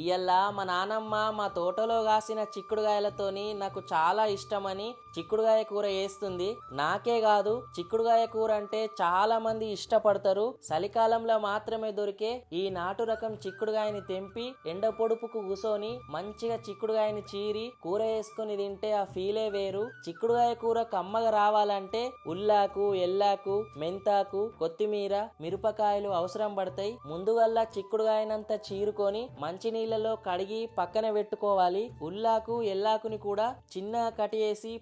ఇయ్యల్లా మా నానమ్మ మా తోటలో కాసిన చిక్కుడుగాయలతోని నాకు చాలా ఇష్టమని చిక్కుడుగాయ కూర వేస్తుంది. నాకే కాదు చిక్కుడుగాయ కూర అంటే చాలా మంది ఇష్టపడతారు. చలికాలంలో మాత్రమే దొరికే ఈ నాటు రకం చిక్కుడుగాయని తెంపి ఎండ పొడుపుకు కూసోని మంచిగా చిక్కుడుగాయని చీరి కూర వేసుకొని తింటే ఆ ఫీలే వేరు. చిక్కుడుగాయ కూర కమ్మగా రావాలంటే ఉల్లాకు ఎల్లాకు మెంతాకు కొత్తిమీర మిరపకాయలు అవసరం పడతాయి. ముందువల్ల చిక్కుడుగాయనంతా చీరుకొని మంచి నీళ్ళలో కడిగి పక్కన పెట్టుకోవాలి. ఉల్లాకు ఎల్లాకుని కూడా చిన్న కట్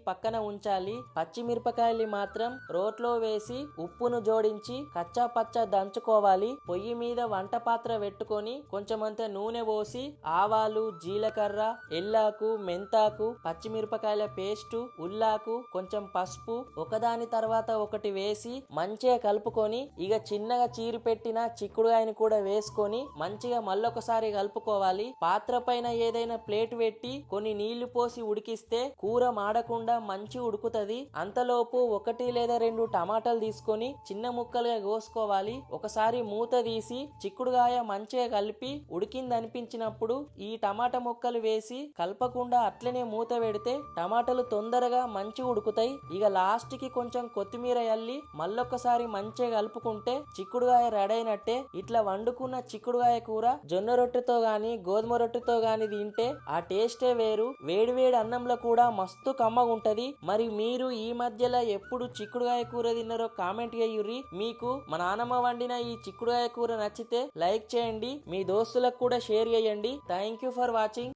పక్కన ఉంచాలి. పచ్చిమిరపకాయలు మాత్రం రోట్లో వేసి ఉప్పును జోడించి కచ్చా పచ్చ దంచుకోవాలి. పొయ్యి మీద వంట పాత్ర పెట్టుకొని కొంచెమంత నూనె పోసి ఆవాలు జీలకర్ర ఎల్లాకు మెంతాకు పచ్చిమిరపకాయల పేస్టు ఉల్లాకు కొంచెం పసుపు ఒకదాని తర్వాత ఒకటి వేసి మంచిగా కలుపుకొని ఇక చిన్నగా చీరి పెట్టిన చిక్కుడుగాయని కూడా వేసుకొని మంచిగా మళ్ళొకసారి కలుపుకోవాలి. పాత్ర పైన ఏదైనా ప్లేట్ పెట్టి కొన్ని నీళ్ళు పోసి ఉడికిస్తే కూర మాడకుండా మంచి ఉడుకుతది. అంతలోపు ఒకటి లేదా రెండు టమాటాలు తీసుకొని చిన్న ముక్కలుగా కోసుకోవాలి. ఒకసారి మూత తీసి చిక్కుడుగాయ మంచిగా కలిపి ఉడికింది అనిపించినప్పుడు ఈ టమాటా ముక్కలు వేసి కలపకుండా అట్లనే మూత పెడితే టమాటాలు తొందరగా మంచి ఉడుకుతాయి. ఇక లాస్ట్కి కొంచెం కొత్తిమీర అల్లి మళ్ళొక్కసారి మంచిగా కలుపుకుంటే చిక్కుడుగాయ రెడీ అయినట్టే. ఇట్లా వండుకున్న చిక్కుడుగాయ కూర జొన్న రొట్టెతో గాని గోధుమ రొట్టెతో కానీ తింటే ఆ టేస్టే వేరు. వేడి వేడి అన్నంలో కూడా మస్తు కమ్మగుంటది. మరి మీరు ఈ మధ్యలో ఎప్పుడు చిక్కుడుగాయ కూర తిన్నారో కామెంట్ చేయుర్రి. మీకు మా నానమ్మ వండిన ఈ చిక్కుడుగాయ కూర నచ్చితే లైక్ చేయండి. మీ దోస్తులకు కూడా షేర్ చేయండి. Thank you for watching.